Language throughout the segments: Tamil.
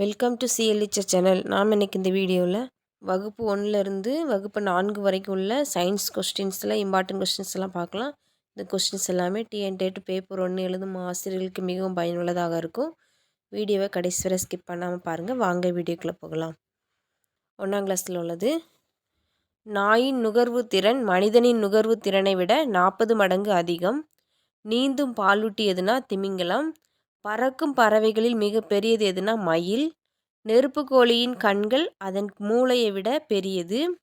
வெல்கம் டு சிஎல்இச்சர் சேனல் நாம் இன்றைக்கி இந்த வீடியோவில் வகுப்பு ஒன்றுலேருந்து வகுப்பு நான்கு வரைக்கும் உள்ள சயின்ஸ் கொஸ்டின்ஸில் இம்பார்ட்டன்ட் கொஸ்டின்ஸ் எல்லாம் பார்க்கலாம். இந்த கொஸ்டின்ஸ் எல்லாமே டிஎன் டேட் பேப்பர் ஒன்று எழுதும் ஆசிரியர்களுக்கு மிகவும் பயனுள்ளதாக இருக்கும். வீடியோவை கடைசி வரை ஸ்கிப் பண்ணாமல் பாருங்கள் வாங்க வீடியோக்குள்ளே போகலாம். ஒன்றாம் கிளாஸில் உள்ளது. நாயின் நுகர்வு திறன் மனிதனின் நுகர்வு திறனை விட நாற்பது மடங்கு அதிகம். நீந்தும் பாலூட்டி எதுனா திமிங்கலம். பறக்கும் பறவைகளில் மிக பெரியது எதுனா மயில். நெருப்புக்கோழியின் கண்கள் அதன் மூளையை விட பெரியது.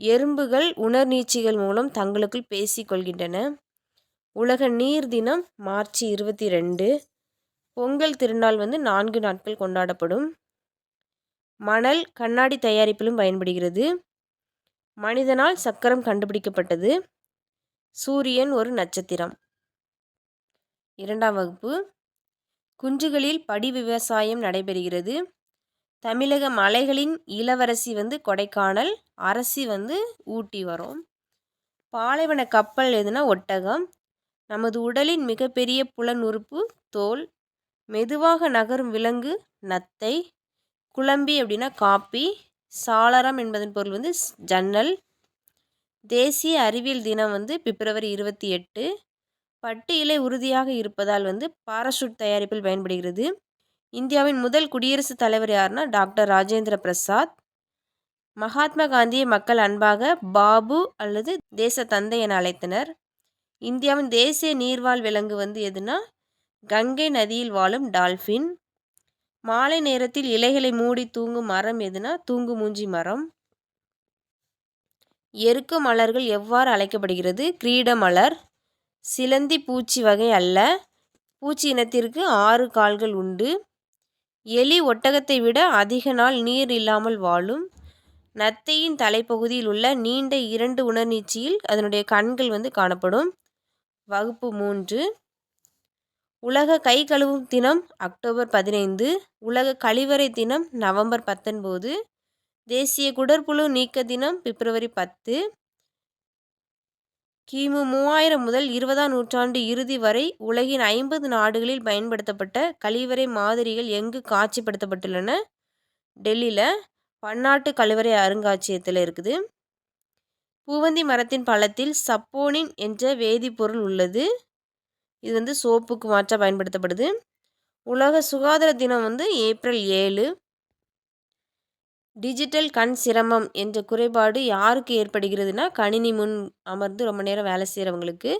எறும்புகள் உணர்நீச்சிகள் மூலம் தங்களுக்குள் பேசிக்கொள்கின்றன உலக நீர் தினம் மார்ச் இருபத்தி ரெண்டு பொங்கல் திருநாள் வந்து நான்கு நாட்கள் கொண்டாடப்படும். மணல் கண்ணாடி தயாரிப்பிலும் பயன்படுகிறது. மனிதனால் சக்கரம் கண்டுபிடிக்கப்பட்டது. சூரியன் ஒரு நட்சத்திரம். இரண்டாம் வகுப்பு. குன்றுகளில் படி விவசாயம் நடைபெறுகிறது. தமிழக மலைகளின் இளவரசி வந்து கொடைக்கானல் அரசி வந்து ஊட்டி வரும். பாலைவன கப்பல் எதுனா ஒட்டகம் நமது உடலின் மிகப்பெரிய புலன் உறுப்பு தோல் மெதுவாக நகரும் விலங்கு நத்தை குழம்பி அப்படின்னா காப்பி சாளரம் என்பதன் பொருள் வந்து ஜன்னல். தேசிய அறிவியல் தினம் வந்து பிப்ரவரி இருபத்தி எட்டு. பட்டு இலை உறுதியாக இருப்பதால் வந்து பாராசூட் தயாரிப்பில் பயன்படுகிறது. இந்தியாவின் முதல் குடியரசுத் தலைவர் யாருன்னா டாக்டர் ராஜேந்திர பிரசாத். மகாத்மா காந்தியை மக்கள் அன்பாக பாபு அல்லது தேச தந்தை என அழைத்தனர். இந்தியாவின் தேசிய நீர்வாழ் விலங்கு வந்து எதுனா கங்கை நதியில் வாழும் டால்ஃபின் மாலை நேரத்தில் இலைகளை மூடி தூங்கும் மரம் எதுனா தூங்கு மூஞ்சி மரம். எருக்கு மலர்கள் எவ்வாறு அழைக்கப்படுகிறது? கிரீட மலர். சிலந்தி பூச்சி வகை அல்ல. பூச்சி இனத்திற்கு ஆறு கால்கள் உண்டு. எலி ஒட்டகத்தை விட அதிக நாள் நீர் இல்லாமல் வாழும். நத்தையின் தலைப்பகுதியில் உள்ள நீண்ட இரண்டு உணர்நீச்சியில் அதனுடைய கண்கள் வந்து காணப்படும். வகுப்பு மூன்று. உலக கை கழுவும் தினம் அக்டோபர் பதினைந்து. உலக கழிவறை தினம் நவம்பர் பத்தொன்பது. தேசிய குடற்புழு நீக்க தினம் பிப்ரவரி பத்து. கிமு மூவாயிரம் முதல் இருபதாம் நூற்றாண்டு இறுதி வரை உலகின் ஐம்பது நாடுகளில் பயன்படுத்தப்பட்ட கழிவறை மாதிரிகள் எங்கு காட்சிப்படுத்தப்பட்டுள்ளன? டெல்லியில் பன்னாட்டு கழிவறை அருங்காட்சியகத்தில் இருக்குது. பூவந்தி மரத்தின் பழத்தில் சப்போனின் என்ற வேதிப்பொருள் உள்ளது. இது வந்து சோப்புக்கு மாற்ற பயன்படுத்தப்படுது. உலக சுகாதார தினம் வந்து ஏப்ரல் ஏழு. டிஜிட்டல் கண் சிரமம் என்ற குறைபாடு யாருக்கு ஏற்படுகிறதுனா கணினி முன் அமர்ந்து ரொம்ப நேரம் வேலை செய்கிறவங்களுக்கு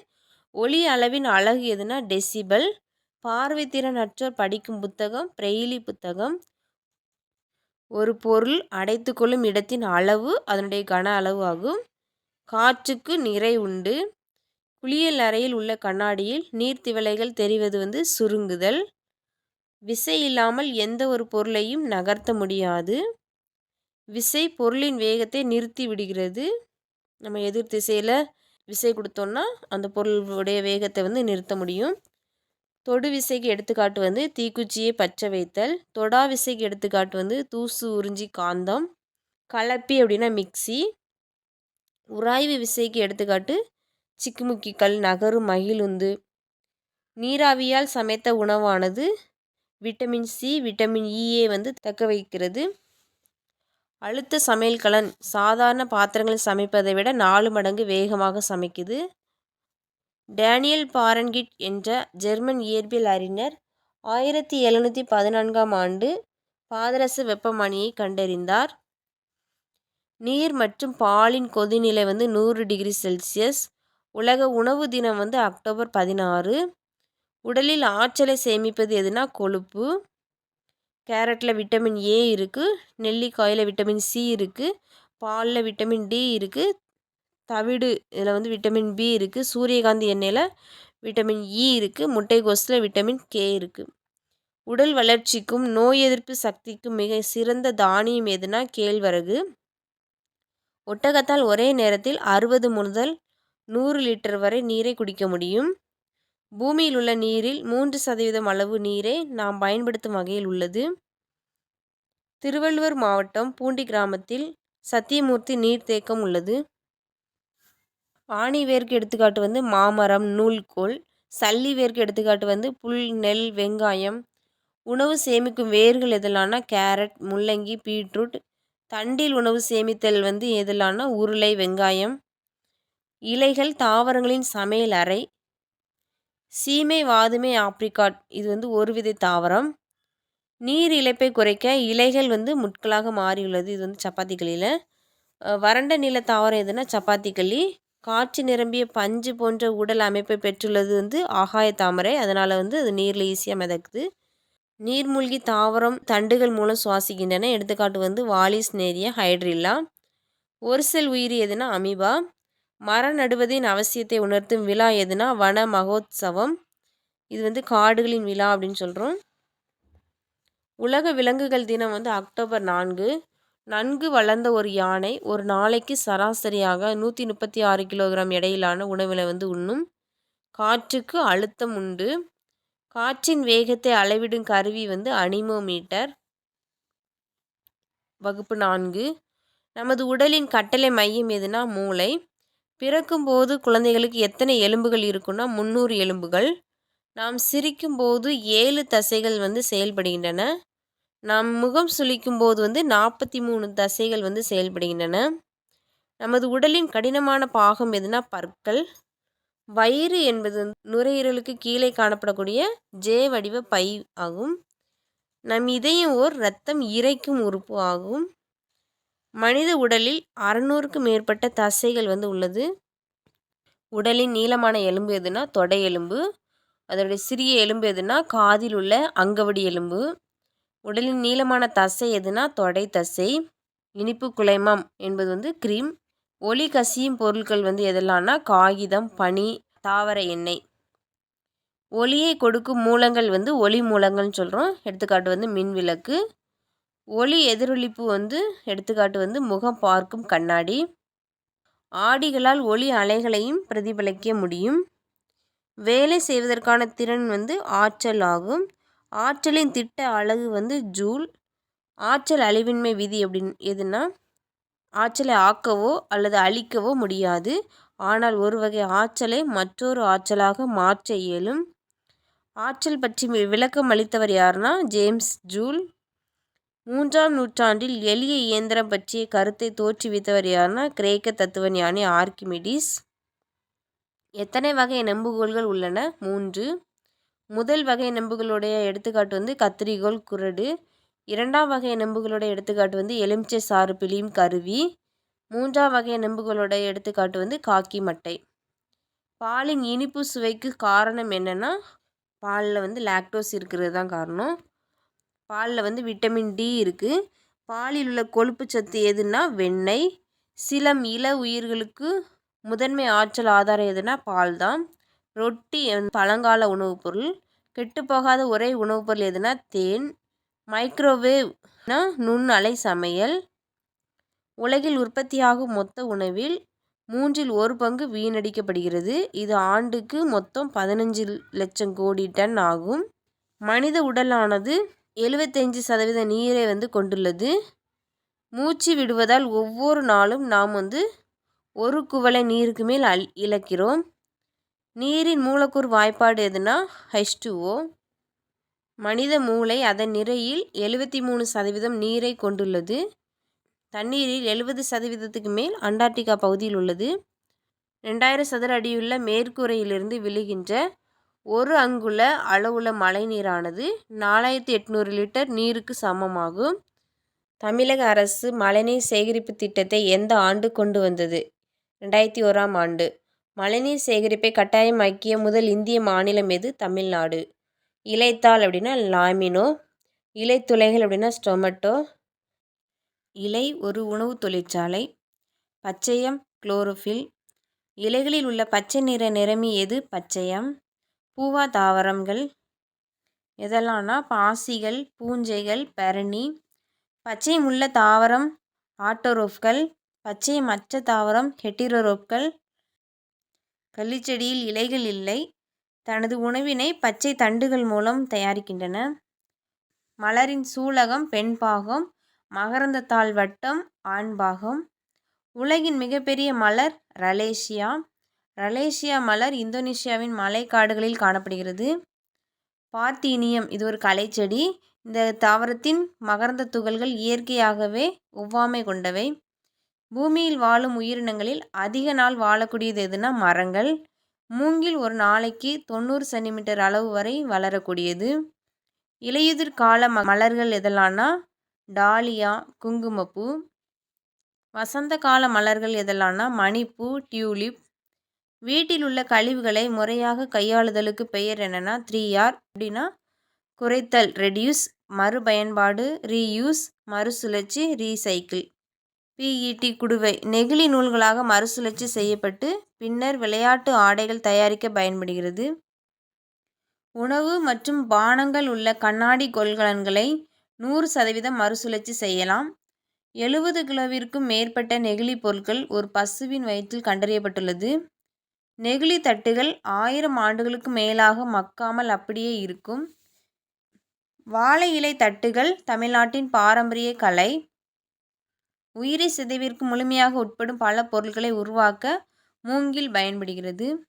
ஒளி அளவின் அழகு எதுனா டெசிபல் பார்வைத்திறனற்றோர் படிக்கும் புத்தகம் பிரெய்லி புத்தகம். ஒரு பொருள் அடைத்து கொள்ளும் இடத்தின் அளவு அதனுடைய கன அளவு ஆகும். காற்றுக்கு நிறை உண்டு. குளியல் அறையில் உள்ள கண்ணாடியில் நீர்த்திவளைகள் தெரிவது வந்து சுருங்குதல். விசை இல்லாமல் எந்த ஒரு பொருளையும் நகர்த்த முடியாது. விசை பொருளின் வேகத்தை நிறுத்தி விடுகிறது. நம்ம எதிர் திசையில் விசை கொடுத்தோன்னா அந்த பொருளுடைய வேகத்தை வந்து நிறுத்த முடியும். தொடு விசைக்கு எடுத்துக்காட்டு வந்து தீக்குச்சியை பச்சை வைத்தல். தொடா விசைக்கு எடுத்துக்காட்டு வந்து தூசு உறிஞ்சி காந்தம். கலப்பி அப்படின்னா மிக்சி உராய்வு விசைக்கு எடுத்துக்காட்டு சிக்குமுக்கிக்கல் நகரும் மகிழுந்து. நீராவியால் சமைத்த உணவானது விட்டமின் சி விட்டமின் இஏ வந்து தக்க வைக்கிறது. அழுத்த சமையல் கலன் சாதாரண பாத்திரங்களில் சமைப்பதை விட நாலு மடங்கு வேகமாக சமைக்குது. டேனியல் பாரன்கிட் என்ற ஜெர்மன் இயற்பியல் அறிஞர் ஆயிரத்தி எழுநூற்றி பதினான்காம் ஆண்டு பாதரச வெப்பமணியை கண்டறிந்தார். நீர் மற்றும் பாலின் கொதிநிலை வந்து நூறு டிகிரி செல்சியஸ். உலக உணவு தினம் வந்து அக்டோபர் பதினாறு. உடலில் ஆற்றலை சேமிப்பது எதுனா கொழுப்பு. கேரட்டில் விட்டமின் ஏ இருக்குது நெல்லிக்காயில் விட்டமின் சி இருக்குது பாலில் விட்டமின் டி இருக்குது தவிடு இதில் வந்து விட்டமின் பி இருக்குது சூரியகாந்தி எண்ணெயில் விட்டமின் இ இருக்குது முட்டைகோஸில் விட்டமின் கே இருக்குது உடல் வளர்ச்சிக்கும் நோய் எதிர்ப்பு சக்திக்கும் மிக சிறந்த தானியம் எதுனா கேழ்வரகு. ஒட்டகத்தால் ஒரே நேரத்தில் அறுபது முதல் நூறு லிட்டர் வரை நீரை குடிக்க முடியும். பூமியில் உள்ள நீரில் மூன்று சதவீதம் அளவு நீரை நாம் பயன்படுத்தும் வகையில் உள்ளது. திருவள்ளுவர் மாவட்டம் பூண்டி கிராமத்தில் சத்தியமூர்த்தி நீர்த்தேக்கம் உள்ளது. ஆணி வேர்க்கு எடுத்துக்காட்டு வந்து மாமரம் நூல்கோல் சல்லி வேர்க்கு எடுத்துக்காட்டு வந்து புல் நெல் வெங்காயம் உணவு சேமிக்கும் வேர்கள் எதெல்லாம்னா கேரட் முள்ளங்கி பீட்ரூட் தண்டில் உணவு சேமித்தல் வந்து எதெல்லாம்னா உருளை வெங்காயம் இலைகள் தாவரங்களின் சமையல் அறை சீமை வாதுமை ஆப்ரிகாட் இது வந்து ஒரு விதை தாவரம். நீர் இழப்பை குறைக்க இலைகள் வந்து முட்களாக மாறியுள்ளது. இது வந்து சப்பாத்தி களியில் வறண்ட நில தாவரம் எதுனா சப்பாத்தி களி. காற்று நிரம்பிய பஞ்சு போன்ற உடல் அமைப்பை பெற்றுள்ளது வந்து ஆகாய தாமரை. அதனால் வந்து அது நீரில் ஈஸியாக மிதக்குது. நீர்மூழ்கி தாவரம் தண்டுகள் மூலம் சுவாசிக்கின்றன. எடுத்துக்காட்டு வந்து வாலிஸ் நேரிய ஹைட்ரில்லா. ஒரு செல் உயிரி எதுனா அமீபா. மரம் நடுவதின் அவசியத்தை உணர்த்தும் விழா எதுனா வன மகோத்சவம். இது வந்து காடுகளின் விழா அப்படின்னு சொல்கிறோம் உலக விலங்குகள் தினம் வந்து அக்டோபர் நான்கு. நன்கு வளர்ந்த ஒரு யானை ஒரு நாளைக்கு சராசரியாக நூற்றி முப்பத்தி ஆறு கிலோகிராம் எடையிலான உணவில் வந்து உண்ணும். காற்றுக்கு அழுத்தம் உண்டு. காற்றின் வேகத்தை அளவிடும் கருவி வந்து அனிமோமீட்டர். வகுப்பு நான்கு. நமது உடலின் கட்டளை மையம் எதுனா மூளை. பிறக்கும்போது குழந்தைகளுக்கு எத்தனை எலும்புகள் இருக்குன்னா முந்நூறு எலும்புகள். நாம் சிரிக்கும்போது ஏழு தசைகள் வந்து செயல்படுகின்றன. நாம் முகம் சுளிக்கும் போது வந்து நாற்பத்தி மூணு தசைகள் வந்து செயல்படுகின்றன. நமது உடலின் கடினமான பாகம் எதுனா பற்கள். வயிறு என்பது நுரையீரலுக்கு கீழே காணப்படக்கூடிய ஜே வடிவ பை ஆகும். நம் இதயம் ஓர் இரத்தம் இறைக்கும் உறுப்பு ஆகும். மனித உடலில் அறநூறுக்கு மேற்பட்ட தசைகள் வந்து உள்ளது. உடலின் நீளமான எலும்பு எதுனா தொடை எலும்பு அதோடைய சிறிய எலும்பு எதுனா காதில் உள்ள அங்கவடி எலும்பு உடலின் நீளமான தசை எதுனா தொடை தசை இனிப்பு குலைமம் என்பது வந்து கிரீம் ஒளி கசியும் பொருட்கள் வந்து எதெல்லாம்னா காகிதம் பனி தாவர எண்ணெய். ஒளியை கொடுக்கும் மூலங்கள் வந்து ஒளி மூலங்கள்னு சொல்கிறோம் எடுத்துக்காட்டு வந்து மின் விளக்கு ஒளி எதிரொளிப்பு வந்து எடுத்துக்காட்டு வந்து முகம் பார்க்கும் கண்ணாடி. ஆடிகளால் ஒளி அலைகளையும் பிரதிபலிக்க முடியும். வேலை செய்வதற்கான திறன் வந்து ஆற்றல் ஆகும். ஆற்றலின் திட்ட அலகு வந்து ஜூல். ஆற்றல் அழிவின்மை விதி அப்படின்னு எதுனா ஆற்றலை ஆக்கவோ அல்லது அழிக்கவோ முடியாது. ஆனால் ஒரு வகை ஆற்றலை மற்றொரு ஆற்றலாக மாற்ற இயலும். ஆற்றல் பற்றி விளக்கம் அளித்தவர் யாருன்னா ஜேம்ஸ் ஜூல். மூன்றாம் நூற்றாண்டில் எளிய இயந்திரம் பற்றிய கருத்தை தோற்றுவித்தவர் யார்னா கிரேக்க தத்துவ ஞானி ஆர்கிமிடிஸ் எத்தனை வகை நெம்புகோல்கள் உள்ளன? மூன்று. முதல் வகை நெம்புகளுடைய எடுத்துக்காட்டு வந்து கத்திரிக்கோள் குரடு. இரண்டாம் வகை நெம்புகளுடைய எடுத்துக்காட்டு வந்து எலுமிச்சை சாறு பிழியும் கருவி. மூன்றாம் வகை நம்புகளுடைய எடுத்துக்காட்டு வந்து காக்கி மட்டை. பாலின் இனிப்பு சுவைக்கு காரணம் என்னென்னா பாலில் வந்து லாக்டோஸ் இருக்கிறது தான் காரணம். பாலில் வந்து விட்டமின் டி இருக்குது பாலில் உள்ள கொழுப்பு சத்து எதுனா வெண்ணெய். சில இள உயிர்களுக்கு முதன்மை ஆற்றல் ஆதாரம் எதுனா பால் தான் ரொட்டி பழங்கால உணவுப் பொருள். கெட்டுப்போகாத ஒரே உணவுப் பொருள் எதுனா தேன். மைக்ரோவேவ்னா நுண்ணலை சமையல். உலகில் உற்பத்தியாகும் மொத்த உணவில் மூன்றில் ஒரு பங்கு வீணடிக்கப்படுகிறது. இது ஆண்டுக்கு மொத்தம் பதினஞ்சு லட்சம் கோடி டன் ஆகும். மனித உடலானது எழுபத்தஞ்சு சதவீத நீரை வந்து கொண்டுள்ளது. மூச்சு விடுவதால் ஒவ்வொரு நாளும் நாம் வந்து ஒரு குவளை நீருக்கு மேல் அல் இழக்கிறோம். நீரின் மூலக்கூறு வாய்ப்பாடு எதுனா? ஹெச்டுஓ மனித மூளை அதன் நிறையில் எழுபத்தி மூணு சதவீதம் நீரை கொண்டுள்ளது. தண்ணீரில் எழுபது சதவீதத்துக்கு மேல் அண்டார்டிகா பகுதியில் உள்ளது. ரெண்டாயிரம் சதுர அடியுள்ள மேற்கூரையிலிருந்து விழுகின்ற ஒரு அங்குல அளவுள்ள மழைநீரானது நாலாயிரத்தி எட்நூறு லிட்டர் நீருக்கு சமமாகும். தமிழக அரசு மழைநீர் சேகரிப்பு திட்டத்தை எந்த ஆண்டு கொண்டு வந்தது? ரெண்டாயிரத்தி ஓராம் ஆண்டு. மழைநீர் சேகரிப்பை கட்டாயமாக்கிய முதல் இந்திய மாநிலம் எது? தமிழ்நாடு. இலைத்தாள் அப்படின்னா லாமினோ இலைத்துளைகள் அப்படின்னா ஸ்டொமட்டோ. இலை ஒரு உணவு தொழிற்சாலை. பச்சையம் குளோரோஃபில். இலைகளில் உள்ள பச்சை நிற நிறமி எது? பச்சையம். பூவா தாவரங்கள் எதெல்லாம்னா பாசிகள் பூஞ்சைகள் பரணி பச்சை முள்ள தாவரம் ஆட்டோரோப்கள் பச்சை மச்ச தாவரம் ஹெட்டிரோரோப்கள் கள்ளிச்செடியில் இலைகள் இல்லை தனது உணவினை பச்சை தண்டுகள் மூலம் தயாரிக்கின்றன. மலரின் சூலகம் பெண் பாகம் மகரந்தத்தாள் வட்டம் ஆண் பாகம். உலகின் மிகப்பெரிய மலர் ரலேசியா. ரலேசியா மலர் இந்தோனேஷியாவின் மலைக்காடுகளில் காணப்படுகிறது. பார்த்தீனியம் இது ஒரு கலைச்செடி. இந்த தாவரத்தின் மகரந்த துகள்கள் இயற்கையாகவே ஒவ்வாமை கொண்டவை. பூமியில் வாழும் உயிரினங்களில் அதிக நாள் வாழக்கூடியது எதுனா மரங்கள். மூங்கில் ஒரு நாளைக்கு தொண்ணூறு சென்டிமீட்டர் அளவு வரை வளரக்கூடியது. இலையுதிர் கால மலர்கள் எதெல்லாம்னா டாலியா குங்குமப்பூ. வசந்த கால மலர்கள் எதெல்லாம்னா மணிப்பூ டியூலிப் வீட்டில் உள்ள கழிவுகளை முறையாக கையாளுதலுக்கு பெயர் என்னென்னா த்ரீ ஆர் அப்படின்னா குறைத்தல் ரெடியூஸ் மறுபயன்பாடு ரீயூஸ் மறுசுழற்சி ரீசைக்கிள் பிஇடி குடுவை. நெகிழி நூல்களாக மறுசுழற்சி செய்யப்பட்டு பின்னர் விளையாட்டு ஆடைகள் தயாரிக்க பயன்படுகிறது. உணவு மற்றும் பானங்கள் உள்ள கண்ணாடி கொள்கலன்களை நூறு சதவீதம் மறுசுழற்சி செய்யலாம். எழுபது கிலோவிற்கும் மேற்பட்ட நெகிழி பொருட்கள் ஒரு பசுவின் வயிற்றில் கண்டறியப்பட்டுள்ளது. நெகிழி தட்டுகள் ஆயிரம் ஆண்டுகளுக்கு மேலாக மக்காமல் அப்படியே இருக்கும். வாழை இலை தட்டுகள் தமிழ்நாட்டின் பாரம்பரிய கலை. உயிரி சிதைவிற்கு முழுமையாக உட்படும் பல பொருட்களை உருவாக்க மூங்கில் பயன்படுகிறது.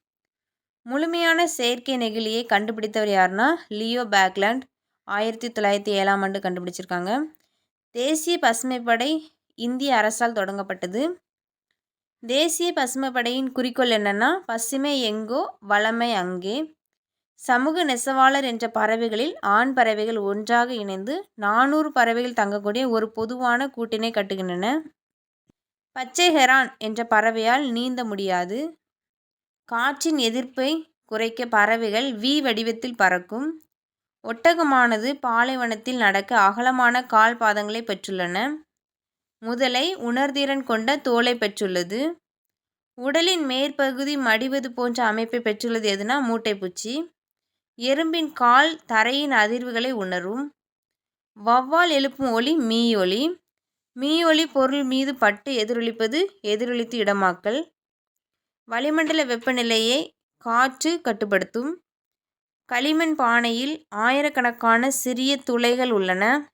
முழுமையான செயற்கை நெகிழியை கண்டுபிடித்தவர் யாருன்னா லியோ பேக்லாண்ட். ஆயிரத்தி தொள்ளாயிரத்தி ஏழாம் ஆண்டு கண்டுபிடிச்சிருக்காங்க. தேசிய பசுமைப்படை இந்திய அரசால் தொடங்கப்பட்டது. தேசிய பசுமைப்படையின் குறிக்கோள் என்னென்னா பசுமை எங்கோ வளமை அங்கே. சமூக நெசவாளர் என்ற பறவைகளில் ஆண் பறவைகள் ஒன்றாக இணைந்து நானூறு பறவைகள் தங்கக்கூடிய ஒரு பொதுவான கூட்டினை கட்டுகின்றன. பச்சை ஹெரான் என்ற பறவையால் நீந்த முடியாது. காற்றின் எதிர்ப்பை குறைக்க பறவைகள் வி வடிவத்தில் பறக்கும். ஒட்டகமானது பாலைவனத்தில் நடக்க அகலமான கால் பாதங்களை பெற்றுள்ளன. முதலை உணர்திறன் கொண்ட தோலை பெற்றுள்ளது. உடலின் மேற்பகுதி மடிவது போன்ற அமைப்பை பெற்றுள்ளது எதுனா மூட்டைப்பூச்சி. எறும்பின் கால் தரையின் அதிர்வுகளை உணரும். வௌவால் எழுப்பும் ஒளி மீயொலி மீயொலி பொருள் மீது பட்டு எதிரொலிப்பது எதிரொலித்து இடமாக்கல். வளிமண்டல வெப்பநிலையை காற்று கட்டுப்படுத்தும். களிமண் பானையில் ஆயிரக்கணக்கான சிறிய துளைகள் உள்ளன.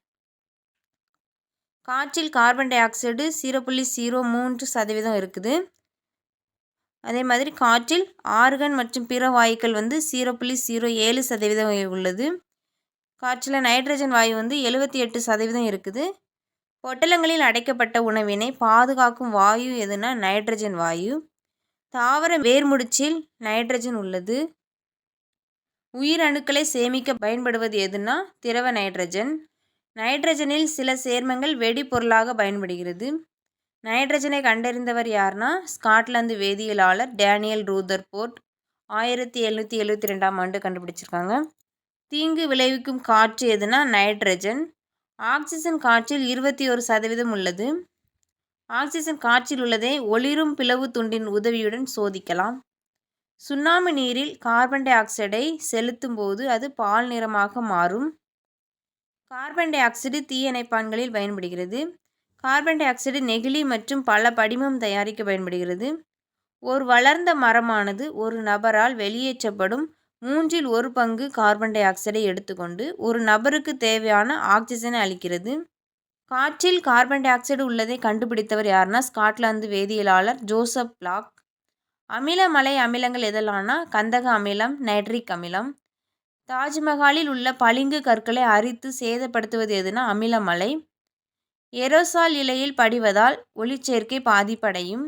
காற்றில் கார்பன் டை ஆக்சைடு ஜீரோ புள்ளி ஜீரோ மூன்று சதவீதம் இருக்குது. அதே மாதிரி காற்றில் ஆர்கன் மற்றும் பிற வாயுக்கள் வந்து ஜீரோ புள்ளி ஜீரோ ஏழு சதவீதம் உள்ளது. காற்றில் நைட்ரஜன் வாயு வந்து எழுபத்தி எட்டு சதவீதம் இருக்குது. பொட்டலங்களில் அடைக்கப்பட்ட உணவினை பாதுகாக்கும் வாயு எதுனா நைட்ரஜன் வாயு. தாவர வேர்முடிச்சில் நைட்ரஜன் உள்ளது. உயிரணுக்களை சேமிக்க பயன்படுவது எதுனா திரவ நைட்ரஜன் நைட்ரஜனில் சில சேர்மங்கள் வெடிபொருளாக பயன்படுகிறது. நைட்ரஜனை கண்டறிந்தவர் யார்னா ஸ்காட்லாந்து வேதியியலாளர் டேனியல் ரூதர் போர்ட் ஆயிரத்தி எழுநூற்றி எழுபத்தி ரெண்டாம் ஆண்டு கண்டுபிடிச்சிருக்காங்க. தீங்கு விளைவிக்கும் காற்று எதுனா நைட்ரஜன். ஆக்சிஜன் காற்றில் இருபத்தி ஒரு சதவீதம் உள்ளது. ஆக்சிஜன் காற்றில் உள்ளதை ஒளிரும் பிளவு துண்டின் உதவியுடன் சோதிக்கலாம். சுண்ணாம்பு நீரில் கார்பன் டை ஆக்சைடை செலுத்தும் போது அது பால் நிறமாக மாறும். கார்பன் டை ஆக்சைடு தீயணைப்பான்களில் பயன்படுகிறது. கார்பன் டை ஆக்சைடு நெகிழி மற்றும் பல படிமம் தயாரிக்க பயன்படுகிறது. ஒரு வளர்ந்த மரமானது ஒரு நபரால் வெளியேற்றப்படும் மூன்றில் ஒரு பங்கு கார்பன் டை ஆக்சைடை எடுத்துக்கொண்டு ஒரு நபருக்கு தேவையான ஆக்சிஜனை அளிக்கிறது. காற்றில் கார்பன் டை ஆக்சைடு உள்ளதை கண்டுபிடித்தவர் யாருன்னா ஸ்காட்லாந்து வேதியியலாளர் ஜோசப் பிளாக். அமிலமலை அமிலங்கள் எதெல்லாம்னா கந்தக அமிலம் நைட்ரிக் அமிலம் தாஜ்மஹாலில் உள்ள பளிங்கு கற்களை அரித்து சேதப்படுத்துவது எதுனா அமிலமலை எரோசால் இலையில் படிவதால் ஒளிச்சேர்க்கை பாதிப்படையும்.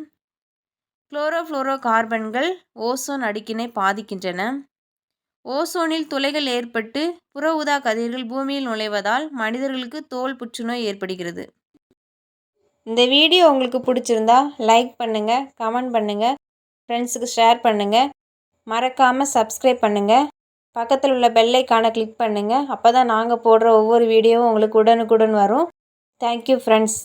குளோரோஃப்ளோரோ கார்பன்கள் ஓசோன் அடுக்கினை பாதிக்கின்றன. ஓசோனில் துளைகள் ஏற்பட்டு புற ஊதா கதிர்கள் பூமியில் நுழைவதால் மனிதர்களுக்கு தோல் புற்றுநோய் ஏற்படுகிறது. இந்த வீடியோ உங்களுக்கு பிடிச்சிருந்தா லைக் பண்ணுங்கள் கமெண்ட் பண்ணுங்கள் ஃப்ரெண்ட்ஸுக்கு ஷேர் பண்ணுங்கள் மறக்காமல் சப்ஸ்கிரைப் பண்ணுங்கள் பக்கத்தில் உள்ள பெல்லைக்கான கிளிக் பண்ணுங்கள் அப்போ தான் நாங்கள் போடுற ஒவ்வொரு வீடியோவும் உங்களுக்கு உடனுக்குடன் வரும். Thank you friends